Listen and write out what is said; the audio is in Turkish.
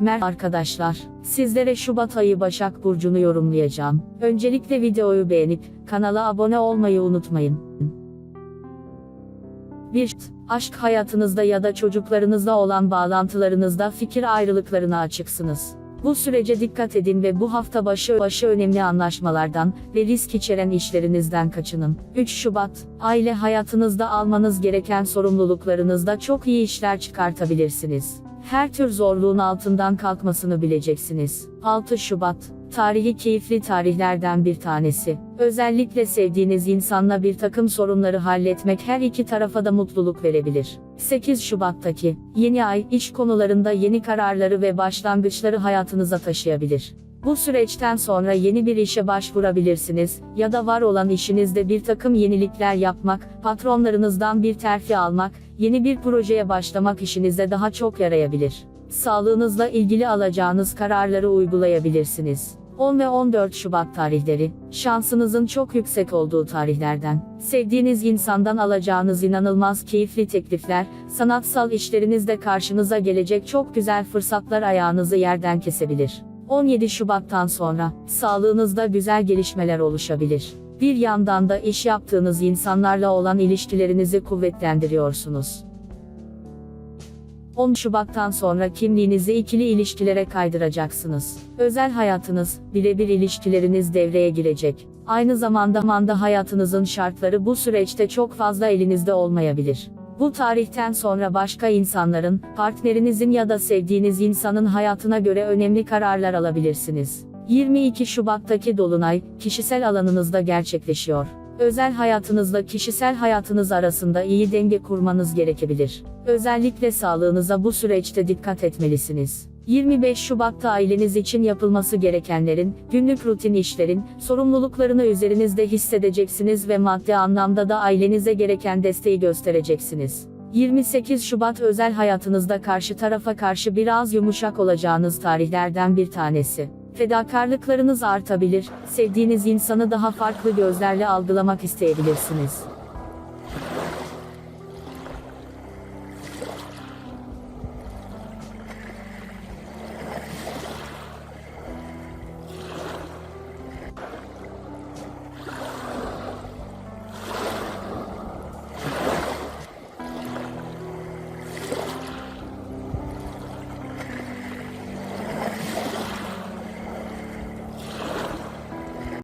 Merhaba arkadaşlar. Sizlere Şubat ayı Başak Burcu'nu yorumlayacağım. Öncelikle videoyu beğenip kanala abone olmayı unutmayın. 1. Aşk hayatınızda ya da çocuklarınızla olan bağlantılarınızda fikir ayrılıklarına açıksınız. Bu sürece dikkat edin ve bu hafta başı başı önemli anlaşmalardan ve risk içeren işlerinizden kaçının. 3 Şubat, aile hayatınızda almanız gereken sorumluluklarınızda çok iyi işler çıkartabilirsiniz. Her tür zorluğun altından kalkmasını bileceksiniz. 6 Şubat, tarihi keyifli tarihlerden bir tanesi. Özellikle sevdiğiniz insanla bir takım sorunları halletmek her iki tarafa da mutluluk verebilir. 8 Şubat'taki yeni ay iş konularında yeni kararları ve başlangıçları hayatınıza taşıyabilir. Bu süreçten sonra yeni bir işe başvurabilirsiniz ya da var olan işinizde bir takım yenilikler yapmak, patronlarınızdan bir terfi almak, yeni bir projeye başlamak işinize daha çok yarayabilir. Sağlığınızla ilgili alacağınız kararları uygulayabilirsiniz. 10 ve 14 Şubat tarihleri, şansınızın çok yüksek olduğu tarihlerden, sevdiğiniz insandan alacağınız inanılmaz keyifli teklifler, sanatsal işlerinizde karşınıza gelecek çok güzel fırsatlar ayağınızı yerden kesebilir. 17 Şubat'tan sonra, sağlığınızda güzel gelişmeler oluşabilir. Bir yandan da iş yaptığınız insanlarla olan ilişkilerinizi kuvvetlendiriyorsunuz. 10 Şubat'tan sonra kimliğinizi ikili ilişkilere kaydıracaksınız. Özel hayatınız, birebir ilişkileriniz devreye girecek. Aynı zamanda manda hayatınızın şartları bu süreçte çok fazla elinizde olmayabilir. Bu tarihten sonra başka insanların, partnerinizin ya da sevdiğiniz insanın hayatına göre önemli kararlar alabilirsiniz. 22 Şubat'taki dolunay, kişisel alanınızda gerçekleşiyor. Özel hayatınızla kişisel hayatınız arasında iyi denge kurmanız gerekebilir. Özellikle sağlığınıza bu süreçte dikkat etmelisiniz. 25 Şubat'ta aileniz için yapılması gerekenlerin, günlük rutin işlerin, sorumluluklarını üzerinizde hissedeceksiniz ve maddi anlamda da ailenize gereken desteği göstereceksiniz. 28 Şubat özel hayatınızda karşı tarafa karşı biraz yumuşak olacağınız tarihlerden bir tanesi. Fedakarlıklarınız artabilir, sevdiğiniz insanı daha farklı gözlerle algılamak isteyebilirsiniz.